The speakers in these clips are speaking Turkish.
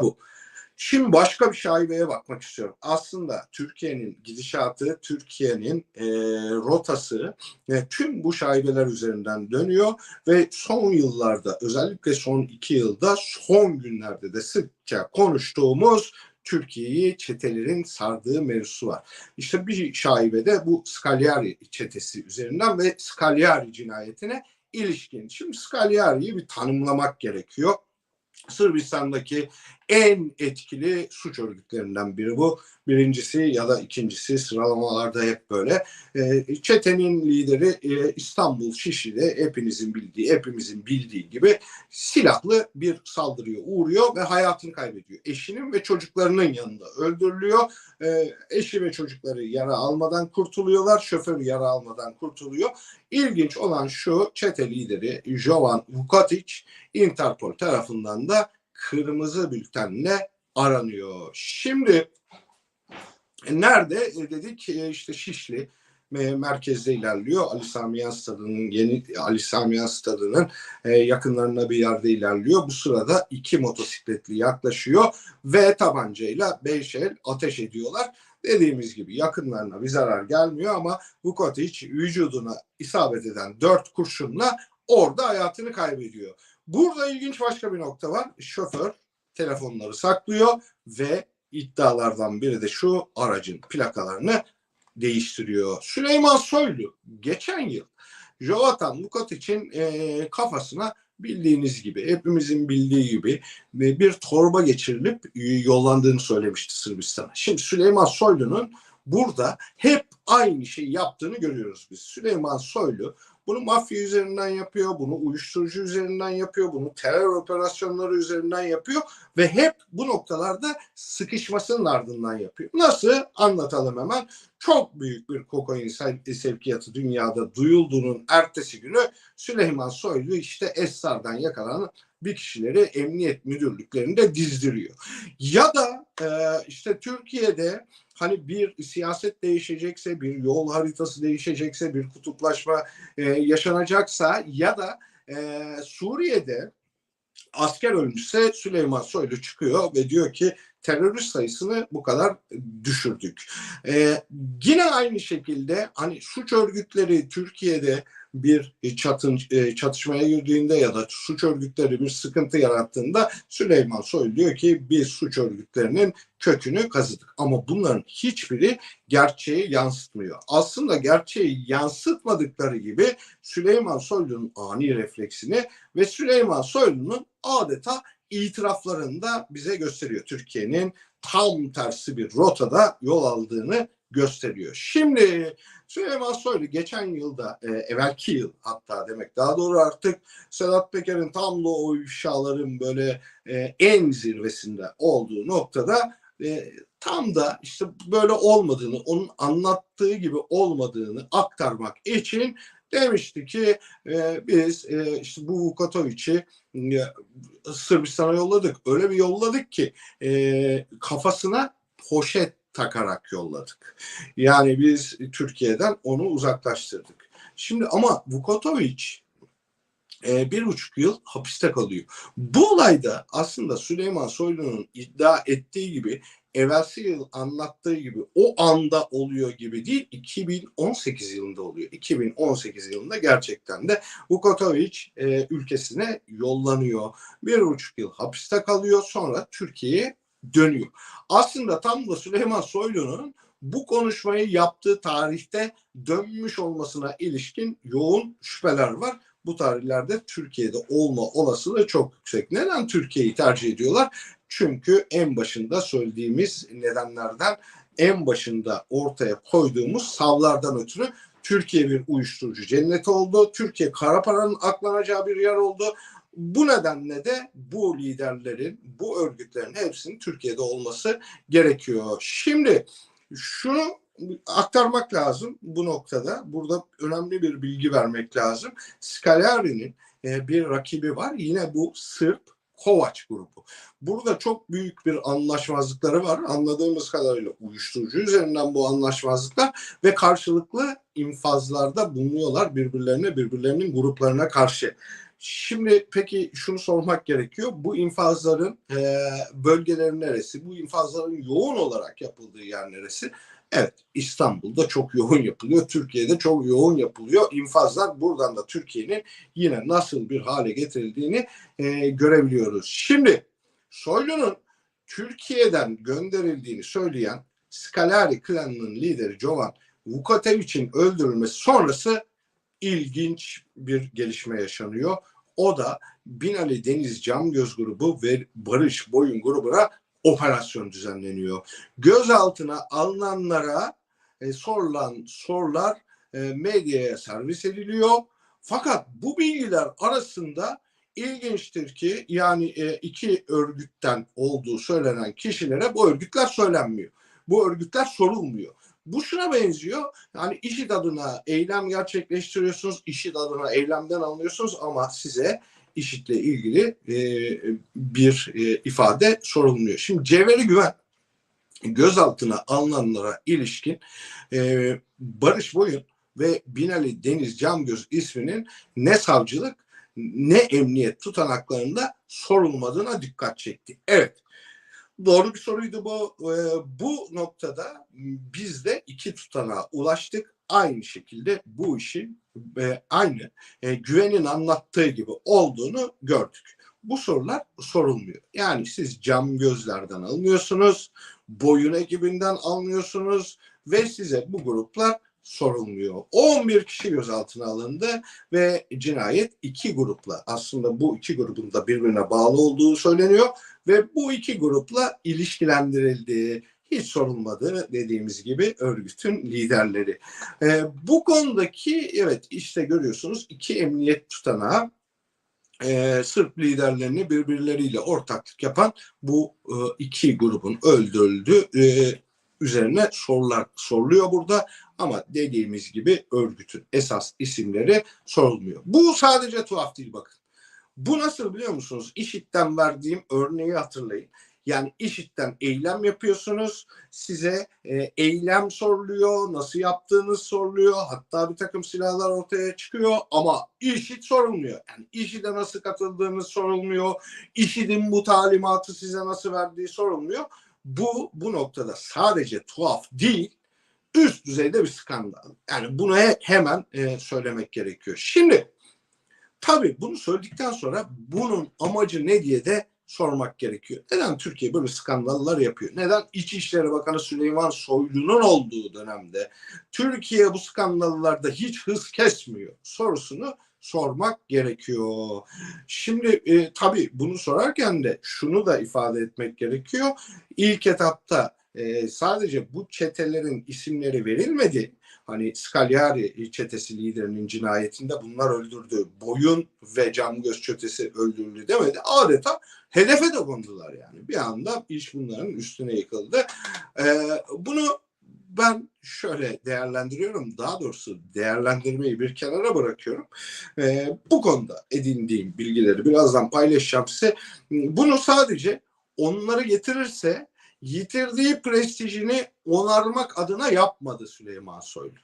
bu. Şimdi başka bir şaibeye bakmak istiyorum. Aslında Türkiye'nin gidişatı, Türkiye'nin e, rotası e, tüm bu şaibeler üzerinden dönüyor ve son yıllarda özellikle son iki yılda son günlerde de sıkça konuştuğumuz Türkiye'yi çetelerin sardığı mevzusu var. İşte bir şaibede bu Scagliari çetesi üzerinden ve Scagliari cinayetine ilişkin. Şimdi Scagliari'yi bir tanımlamak gerekiyor. Sırbistan'daki en etkili suç örgütlerinden biri bu. Birincisi ya da ikincisi sıralamalarda hep böyle. E, çetenin lideri e, İstanbul Şişli'de hepinizin bildiği, hepimizin bildiği gibi silahlı bir saldırıya uğruyor ve hayatını kaybediyor. Eşinin ve çocuklarının yanında öldürülüyor. E, eşi ve çocukları yara almadan kurtuluyorlar. Şoför yara almadan kurtuluyor. İlginç olan şu çete lideri Jovan Vukotic Interpol tarafından da kırmızı bültenle aranıyor. Şimdi e, nerede e, dedik e, işte Şişli merkezde ilerliyor. Ali Samiyan Stadı'nın yeni Ali Samiyan Stadı'nın yakınlarına bir yerde ilerliyor. Bu sırada iki motosikletli yaklaşıyor ve tabancayla beş el ateş ediyorlar. Dediğimiz gibi yakınlarına bir zarar gelmiyor ama Vukotic vücuduna isabet eden dört kurşunla orada hayatını kaybediyor. Burada ilginç başka bir nokta var. Şoför telefonları saklıyor ve iddialardan biri de şu aracın plakalarını değiştiriyor. Süleyman Soylu geçen yıl Jovatan Lukat için e, kafasına bildiğiniz gibi hepimizin bildiği gibi e, bir torba geçirilip e, yollandığını söylemişti Sırbistan'a. Şimdi Süleyman Soylu'nun burada hep aynı şeyi yaptığını görüyoruz biz. Süleyman Soylu bunu mafya üzerinden yapıyor, bunu uyuşturucu üzerinden yapıyor, bunu terör operasyonları üzerinden yapıyor ve hep bu noktalarda sıkışmasının ardından yapıyor. Nasıl? Anlatalım hemen. Çok büyük bir kokain sevkiyatı dünyada duyulduğunun ertesi günü Süleyman Soylu işte Esrar'dan yakalanan bir kişileri emniyet müdürlüklerinde dizdiriyor. Ya da e, işte Türkiye'de hani bir siyaset değişecekse, bir yol haritası değişecekse, bir kutuplaşma e, yaşanacaksa ya da e, Suriye'de asker ölmüşse Süleyman Soylu çıkıyor ve diyor ki terörist sayısını bu kadar düşürdük. Ee, yine aynı şekilde hani suç örgütleri Türkiye'de bir çatın, e, çatışmaya girdiğinde ya da suç örgütleri bir sıkıntı yarattığında Süleyman Soylu diyor ki biz suç örgütlerinin kökünü kazıdık. Ama bunların hiçbiri gerçeği yansıtmıyor. Aslında gerçeği yansıtmadıkları gibi Süleyman Soylu'nun ani refleksini ve Süleyman Soylu'nun adeta itiraflarını da bize gösteriyor. Türkiye'nin tam tersi bir rotada yol aldığını gösteriyor. Şimdi Süleyman Soylu geçen yılda, e, evvelki yıl hatta demek daha doğru artık Sedat Peker'in tam da o ifşaların böyle e, en zirvesinde olduğu noktada e, tam da işte böyle olmadığını, onun anlattığı gibi olmadığını aktarmak için demişti ki e, biz e, işte bu Vukatovic'i e, Sırbistan'a yolladık. Öyle bir yolladık ki e, kafasına poşet takarak yolladık. Yani biz Türkiye'den onu uzaklaştırdık. Şimdi ama Vukotovic e, bir buçuk yıl hapiste kalıyor. Bu olayda aslında Süleyman Soylu'nun iddia ettiği gibi evvelsi yıl anlattığı gibi o anda oluyor gibi değil 2018 yılında oluyor. 2018 yılında gerçekten de Vukotovic e, ülkesine yollanıyor. Bir buçuk yıl hapiste kalıyor sonra Türkiye'ye dönüyor. Aslında tam da Süleyman Soylu'nun bu konuşmayı yaptığı tarihte dönmüş olmasına ilişkin yoğun şüpheler var. Bu tarihlerde Türkiye'de olma olasılığı çok yüksek. Neden Türkiye'yi tercih ediyorlar? Çünkü en başında söylediğimiz nedenlerden en başında ortaya koyduğumuz savlardan ötürü Türkiye bir uyuşturucu cenneti oldu. Türkiye kara paranın aklanacağı bir yer oldu. Bu nedenle de bu liderlerin, bu örgütlerin hepsinin Türkiye'de olması gerekiyor. Şimdi şunu aktarmak lazım bu noktada. Burada önemli bir bilgi vermek lazım. Scagliari'nin e, bir rakibi var. Yine bu Sırp Kovaç grubu. Burada çok büyük bir anlaşmazlıkları var. Anladığımız kadarıyla uyuşturucu üzerinden bu anlaşmazlıklar ve karşılıklı infazlarda bulunuyorlar birbirlerine, birbirlerinin gruplarına karşı. Şimdi peki şunu sormak gerekiyor. Bu infazların e, bölgeleri neresi? Bu infazların yoğun olarak yapıldığı yer neresi? Evet İstanbul'da çok yoğun yapılıyor. Türkiye'de çok yoğun yapılıyor. İnfazlar buradan da Türkiye'nin yine nasıl bir hale getirildiğini e, görebiliyoruz. Şimdi Soylu'nun Türkiye'den gönderildiğini söyleyen Scaleri klanının lideri Jovan Vukatevich'in öldürülmesi sonrası ilginç bir gelişme yaşanıyor. O da Binali Deniz Camgöz grubu ve Barış Boyun grubuna operasyon düzenleniyor. Gözaltına alınanlara e, sorulan sorular e, medyaya servis ediliyor. Fakat bu bilgiler arasında ilginçtir ki yani e, iki örgütten olduğu söylenen kişilere bu örgütler söylenmiyor. Bu örgütler sorulmuyor. Bu şuna benziyor. Yani işit adına eylem gerçekleştiriyorsunuz, işit adına eylemden alıyorsunuz ama size işitle ilgili e, bir e, ifade sorulmuyor. Şimdi Cevheri Güven gözaltına alınanlara ilişkin e, Barış Boyun ve Binali Deniz Camgöz isminin ne savcılık ne emniyet tutanaklarında sorulmadığına dikkat çekti. Evet Doğru bir soruydu bu. Ee, bu noktada biz de iki tutanağa ulaştık. Aynı şekilde bu işin e, aynı e, güvenin anlattığı gibi olduğunu gördük. Bu sorular sorulmuyor. Yani siz cam gözlerden almıyorsunuz, boyun ekibinden almıyorsunuz ve size bu gruplar sorulmuyor. 11 kişi gözaltına alındı ve cinayet iki grupla aslında bu iki grubun da birbirine bağlı olduğu söyleniyor ve bu iki grupla ilişkilendirildiği hiç sorulmadı dediğimiz gibi örgütün liderleri. Ee, bu konudaki evet işte görüyorsunuz iki emniyet tutanağı e, Sırp liderlerini birbirleriyle ortaklık yapan bu e, iki grubun öldürüldü e, üzerine sorular soruluyor burada ama dediğimiz gibi örgütün esas isimleri sorulmuyor. Bu sadece tuhaf değil bakın. Bu nasıl biliyor musunuz? İşitten verdiğim örneği hatırlayın. Yani işitten eylem yapıyorsunuz. Size e, eylem soruluyor, nasıl yaptığınız soruluyor. Hatta bir takım silahlar ortaya çıkıyor ama işit sorulmuyor. Yani işide nasıl katıldığınız sorulmuyor. İşidin bu talimatı size nasıl verdiği sorulmuyor. Bu bu noktada sadece tuhaf değil, üst düzeyde bir skandal. Yani bunu he, hemen e, söylemek gerekiyor. Şimdi tabii bunu söyledikten sonra bunun amacı ne diye de sormak gerekiyor. Neden Türkiye böyle skandallar yapıyor? Neden İçişleri Bakanı Süleyman Soylu'nun olduğu dönemde Türkiye bu skandallarda hiç hız kesmiyor sorusunu sormak gerekiyor. Şimdi e, tabii bunu sorarken de şunu da ifade etmek gerekiyor. İlk etapta e, sadece bu çetelerin isimleri verilmedi. Hani Scagliari çetesi liderinin cinayetinde bunlar öldürdü. Boyun ve Camgöz çetesi öldürüldü demedi. Adeta hedefe de kondular yani. Bir anda iş bunların üstüne yıkıldı. E, bunu ben şöyle değerlendiriyorum. Daha doğrusu değerlendirmeyi bir kenara bırakıyorum. E, bu konuda edindiğim bilgileri birazdan paylaşacağım size. Bunu sadece onları getirirse yitirdiği prestijini onarmak adına yapmadı Süleyman Soylu.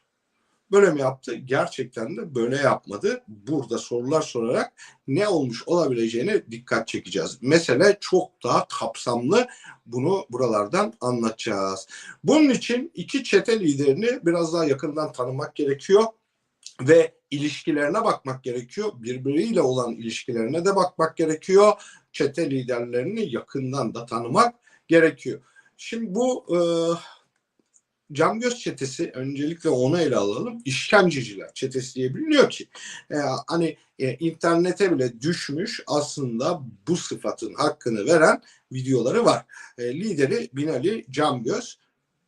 Böyle mi yaptı? Gerçekten de böyle yapmadı. Burada sorular sorarak ne olmuş olabileceğine dikkat çekeceğiz. Mesele çok daha kapsamlı. Bunu buralardan anlatacağız. Bunun için iki çete liderini biraz daha yakından tanımak gerekiyor ve ilişkilerine bakmak gerekiyor. Birbiriyle olan ilişkilerine de bakmak gerekiyor. Çete liderlerini yakından da tanımak gerekiyor. Şimdi bu e, Camgöz çetesi öncelikle onu ele alalım. İşkenceciler çetesi diye biliniyor ki e, hani e, internete bile düşmüş aslında bu sıfatın hakkını veren videoları var. E, lideri Binali Camgöz.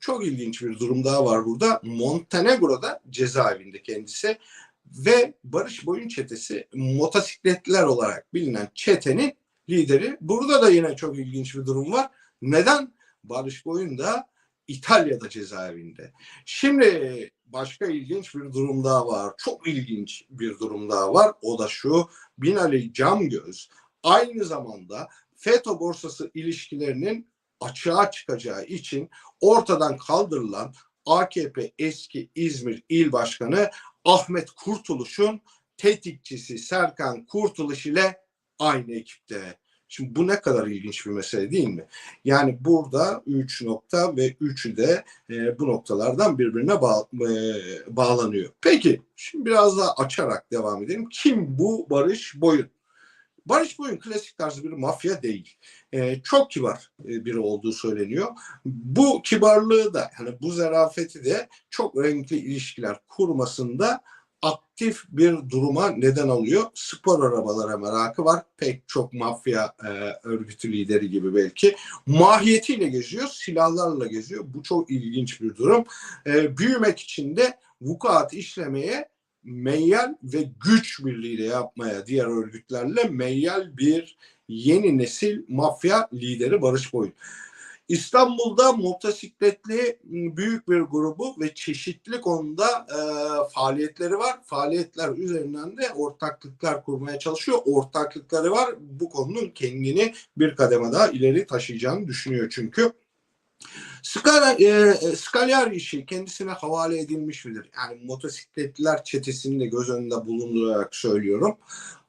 Çok ilginç bir durum daha var burada. Montenegro'da cezaevinde kendisi ve Barış Boyun çetesi motosikletler olarak bilinen çetenin lideri. Burada da yine çok ilginç bir durum var. Neden? Barış Boyun da İtalya'da cezaevinde. Şimdi başka ilginç bir durum daha var. Çok ilginç bir durum daha var. O da şu. Binali Camgöz aynı zamanda FETÖ borsası ilişkilerinin açığa çıkacağı için ortadan kaldırılan AKP eski İzmir İl Başkanı Ahmet Kurtuluş'un tetikçisi Serkan Kurtuluş ile aynı ekipte. Şimdi bu ne kadar ilginç bir mesele değil mi? Yani burada 3 nokta ve 3'ü de e, bu noktalardan birbirine bağ, e, bağlanıyor. Peki şimdi biraz daha açarak devam edelim. Kim bu Barış Boyun? Barış Boyun klasik tarzı bir mafya değil. E, çok kibar e, biri olduğu söyleniyor. Bu kibarlığı da hani bu zarafeti de çok renkli ilişkiler kurmasında aktif bir duruma neden alıyor. Spor arabalara merakı var. Pek çok mafya e, örgütü lideri gibi belki. Mahiyetiyle geziyor, silahlarla geziyor. Bu çok ilginç bir durum. E, büyümek için de vukuat işlemeye meyyal ve güç birliğiyle yapmaya diğer örgütlerle meyyal bir yeni nesil mafya lideri Barış Boyun. İstanbul'da motosikletli büyük bir grubu ve çeşitli konuda e, faaliyetleri var. Faaliyetler üzerinden de ortaklıklar kurmaya çalışıyor. Ortaklıkları var. Bu konunun kendini bir kademe daha ileri taşıyacağını düşünüyor çünkü. Skala, e, Scagliari işi kendisine havale edilmiş midir? Yani motosikletliler çetesini de göz önünde bulundurarak söylüyorum.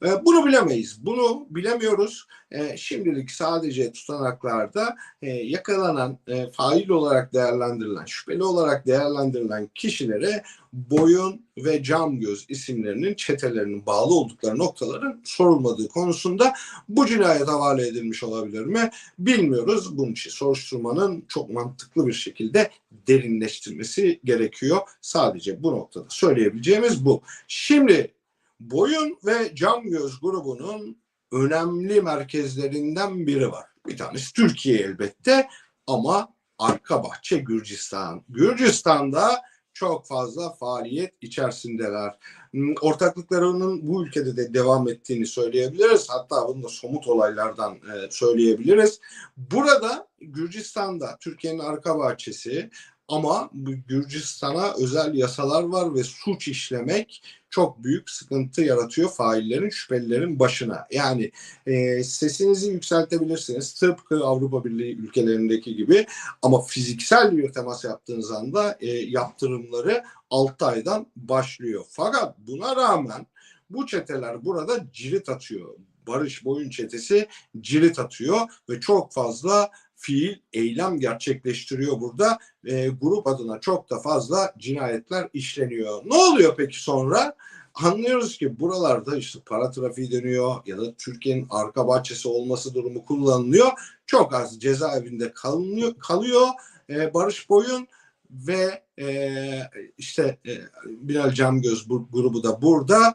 E, bunu bilemeyiz. Bunu bilemiyoruz. E, şimdilik sadece tutanaklarda e, yakalanan, e, fail olarak değerlendirilen, şüpheli olarak değerlendirilen kişilere boyun ve cam göz isimlerinin çetelerinin bağlı oldukları noktaların sorulmadığı konusunda bu cinayet havale edilmiş olabilir mi? Bilmiyoruz. Bunun için soruşturmanın çok mantıklı bir şekilde derinleştirmesi gerekiyor. Sadece bu noktada söyleyebileceğimiz bu. Şimdi boyun ve cam göz grubunun önemli merkezlerinden biri var. Bir tanesi Türkiye elbette ama arka bahçe Gürcistan. Gürcistan'da çok fazla faaliyet içerisindeler. Hmm, ortaklıklarının bu ülkede de devam ettiğini söyleyebiliriz. Hatta bunu da somut olaylardan e, söyleyebiliriz. Burada Gürcistan'da Türkiye'nin arka bahçesi ama Gürcistan'a özel yasalar var ve suç işlemek çok büyük sıkıntı yaratıyor faillerin, şüphelilerin başına. Yani e, sesinizi yükseltebilirsiniz tıpkı Avrupa Birliği ülkelerindeki gibi ama fiziksel bir temas yaptığınız anda e, yaptırımları 6 aydan başlıyor. Fakat buna rağmen bu çeteler burada cirit atıyor. Barış Boyun çetesi cirit atıyor ve çok fazla fiil, eylem gerçekleştiriyor burada. E, grup adına çok da fazla cinayetler işleniyor. Ne oluyor peki sonra? Anlıyoruz ki buralarda işte para trafiği dönüyor ya da Türkiye'nin arka bahçesi olması durumu kullanılıyor. Çok az cezaevinde kalınıyor, kalıyor. E, Barış Boyun ve e, işte e, Bilal Camgöz grubu da burada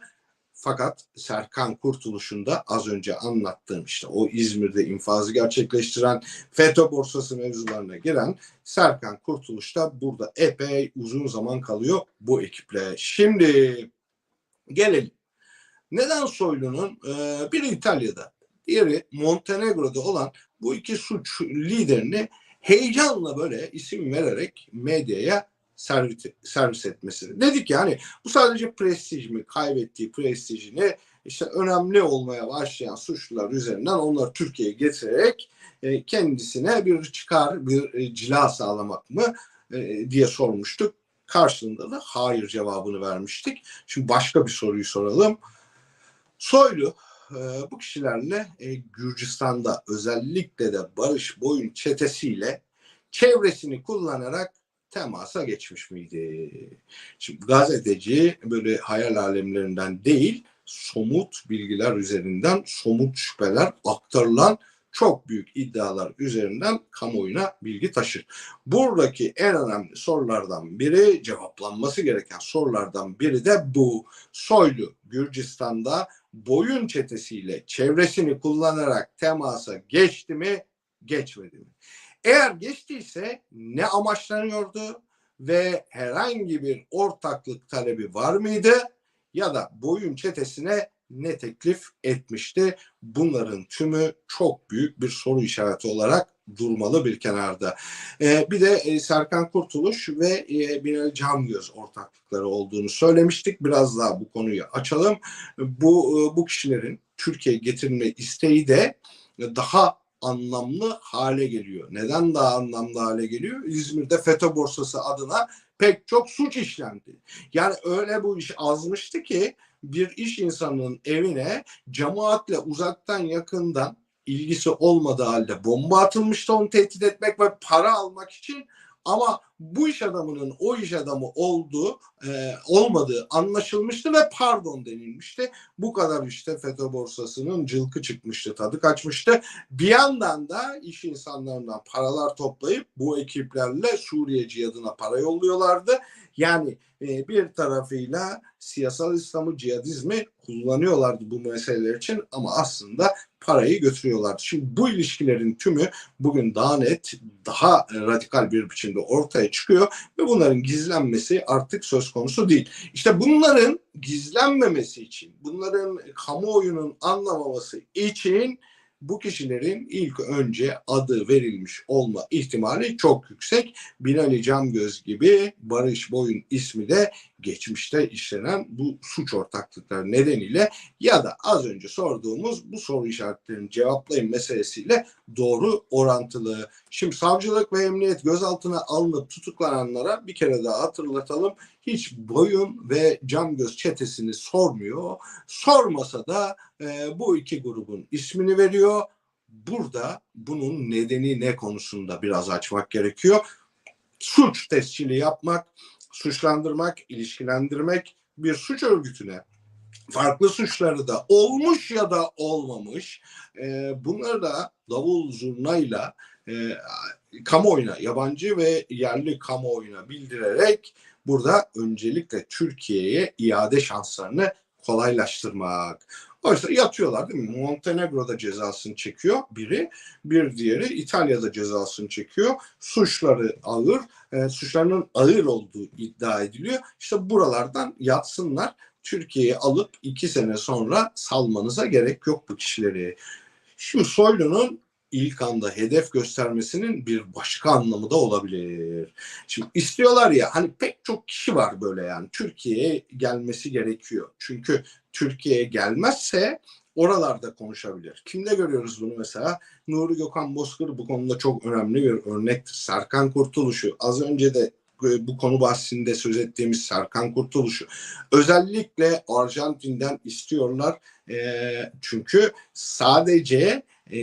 fakat Serkan Kurtuluş'un da az önce anlattığım işte o İzmir'de infazı gerçekleştiren FETÖ borsası mevzularına giren Serkan Kurtuluş da burada epey uzun zaman kalıyor bu ekiple. Şimdi gelelim. Neden Soylu'nun e, biri İtalya'da, diğeri Montenegro'da olan bu iki suç liderini heyecanla böyle isim vererek medyaya servis, servis etmesini. Dedik yani bu sadece prestij mi? Kaybettiği prestijini işte önemli olmaya başlayan suçlular üzerinden onları Türkiye'ye getirerek e, kendisine bir çıkar, bir e, cila sağlamak mı e, diye sormuştuk. Karşılığında da hayır cevabını vermiştik. Şimdi başka bir soruyu soralım. Soylu e, bu kişilerle e, Gürcistan'da özellikle de Barış Boyun çetesiyle çevresini kullanarak temasa geçmiş miydi? Şimdi gazeteci böyle hayal alemlerinden değil, somut bilgiler üzerinden somut şüpheler aktarılan çok büyük iddialar üzerinden kamuoyuna bilgi taşır. Buradaki en önemli sorulardan biri, cevaplanması gereken sorulardan biri de bu. Soylu Gürcistan'da boyun çetesiyle çevresini kullanarak temasa geçti mi, geçmedi mi? Eğer geçtiyse ne amaçlanıyordu ve herhangi bir ortaklık talebi var mıydı ya da boyun çetesine ne teklif etmişti? Bunların tümü çok büyük bir soru işareti olarak durmalı bir kenarda. Ee, bir de e, Serkan Kurtuluş ve e, Binali Camgöz ortaklıkları olduğunu söylemiştik. Biraz daha bu konuyu açalım. Bu e, bu kişilerin Türkiye getirme isteği de daha anlamlı hale geliyor. Neden daha anlamlı hale geliyor? İzmir'de FETÖ borsası adına pek çok suç işlendi. Yani öyle bu iş azmıştı ki bir iş insanının evine cemaatle uzaktan yakından ilgisi olmadığı halde bomba atılmıştı onu tehdit etmek ve para almak için ama bu iş adamının o iş adamı olduğu e, olmadığı anlaşılmıştı ve pardon denilmişti. Bu kadar işte FETÖ borsasının cılkı çıkmıştı, tadı kaçmıştı. Bir yandan da iş insanlarından paralar toplayıp bu ekiplerle Suriye cihadına para yolluyorlardı. Yani e, bir tarafıyla siyasal İslam'ı, cihadizmi kullanıyorlardı bu meseleler için ama aslında parayı götürüyorlardı. Şimdi bu ilişkilerin tümü bugün daha net, daha radikal bir biçimde ortaya çıkıyor ve bunların gizlenmesi artık söz konusu değil. İşte bunların gizlenmemesi için, bunların kamuoyunun anlamaması için bu kişilerin ilk önce adı verilmiş olma ihtimali çok yüksek. Binali Camgöz gibi Barış Boyun ismi de geçmişte işlenen bu suç ortaklıkları nedeniyle ya da az önce sorduğumuz bu soru işaretlerini cevaplayın meselesiyle doğru orantılı. Şimdi savcılık ve emniyet gözaltına alınıp tutuklananlara bir kere daha hatırlatalım. Hiç boyun ve cam göz çetesini sormuyor. Sormasa da e, bu iki grubun ismini veriyor. Burada bunun nedeni ne konusunda biraz açmak gerekiyor. Suç tescili yapmak, suçlandırmak, ilişkilendirmek bir suç örgütüne farklı suçları da olmuş ya da olmamış e, bunları da davul zurnayla e, kamuoyuna yabancı ve yerli kamuoyuna bildirerek burada öncelikle Türkiye'ye iade şanslarını kolaylaştırmak. Oysa yatıyorlar değil mi? Montenegro'da cezasını çekiyor biri, bir diğeri İtalya'da cezasını çekiyor. Suçları ağır, e, suçlarının ağır olduğu iddia ediliyor. İşte buralardan yatsınlar. Türkiye'yi alıp iki sene sonra salmanıza gerek yok bu kişileri. Şimdi Soylu'nun ilk anda hedef göstermesinin bir başka anlamı da olabilir. Şimdi istiyorlar ya hani pek çok kişi var böyle yani Türkiye'ye gelmesi gerekiyor. Çünkü Türkiye'ye gelmezse oralarda konuşabilir. Kimde görüyoruz bunu mesela? Nuri Gökhan Bozkır bu konuda çok önemli bir örnektir. Serkan Kurtuluş'u az önce de bu konu bahsinde söz ettiğimiz Serkan Kurtuluş'u özellikle Arjantin'den istiyorlar. E, çünkü sadece e,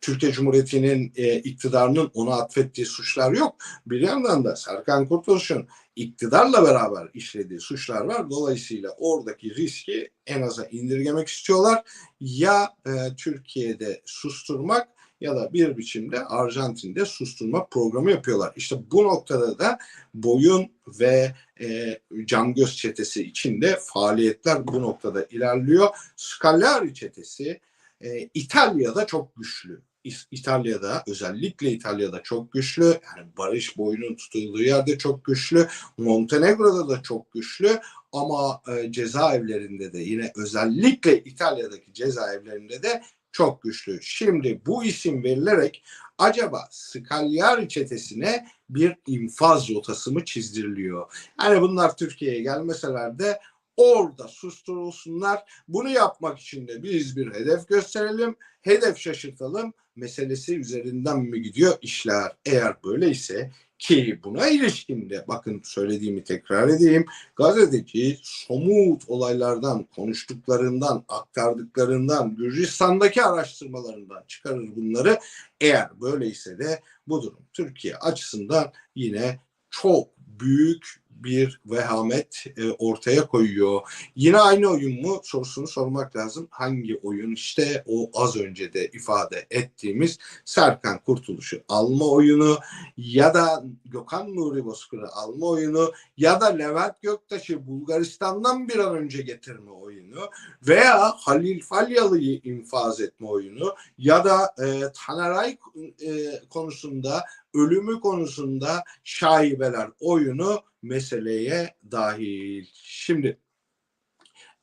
Türkiye Cumhuriyeti'nin e, iktidarının ona atfettiği suçlar yok. Bir yandan da Serkan Kurtuluş'un iktidarla beraber işlediği suçlar var. Dolayısıyla oradaki riski en aza indirgemek istiyorlar. Ya e, Türkiye'de susturmak ya da bir biçimde Arjantin'de susturma programı yapıyorlar. İşte bu noktada da boyun ve e, can göz çetesi içinde faaliyetler bu noktada ilerliyor. Scagliari çetesi e, İtalya'da çok güçlü. İtalya'da özellikle İtalya'da çok güçlü. Yani barış boyunun tutulduğu yerde çok güçlü. Montenegro'da da çok güçlü ama e, cezaevlerinde de yine özellikle İtalya'daki cezaevlerinde de çok güçlü. Şimdi bu isim verilerek acaba Scagliari çetesine bir infaz rotası mı çizdiriliyor? Yani bunlar Türkiye'ye gelmeseler de orada susturulsunlar. Bunu yapmak için de biz bir hedef gösterelim, hedef şaşırtalım meselesi üzerinden mi gidiyor işler? Eğer böyleyse ki buna ilişkinde bakın söylediğimi tekrar edeyim. Gazeteci somut olaylardan, konuştuklarından, aktardıklarından, Gürcistan'daki araştırmalarından çıkarır bunları. Eğer böyleyse de bu durum Türkiye açısından yine çok büyük bir vehamet e, ortaya koyuyor. Yine aynı oyun mu sorusunu sormak lazım. Hangi oyun? İşte o az önce de ifade ettiğimiz Serkan Kurtuluş'u alma oyunu ya da Gökhan Nuri Bozkır'ı alma oyunu ya da Levent Göktaş'ı Bulgaristan'dan bir an önce getirme oyunu veya Halil Falyalı'yı infaz etme oyunu ya da e, Taneray e, konusunda ölümü konusunda şaibeler oyunu meseleye dahil. Şimdi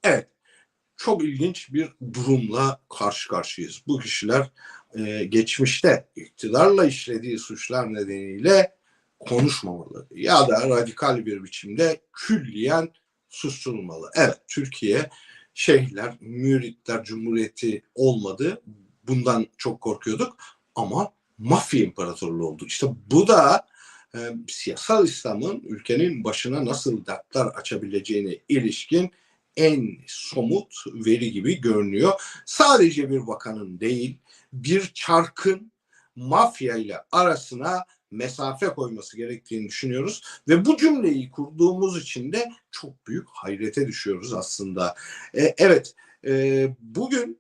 evet çok ilginç bir durumla karşı karşıyayız. Bu kişiler e, geçmişte iktidarla işlediği suçlar nedeniyle konuşmamalı ya da radikal bir biçimde külliyen susturulmalı. Evet Türkiye şeyhler, müritler cumhuriyeti olmadı. bundan çok korkuyorduk ama mafya imparatorluğu oldu. İşte bu da e, siyasal İslam'ın ülkenin başına nasıl dertler açabileceğine ilişkin en somut veri gibi görünüyor. Sadece bir vakanın değil, bir çarkın mafya ile arasına mesafe koyması gerektiğini düşünüyoruz ve bu cümleyi kurduğumuz için de çok büyük hayrete düşüyoruz aslında. E, evet, e, bugün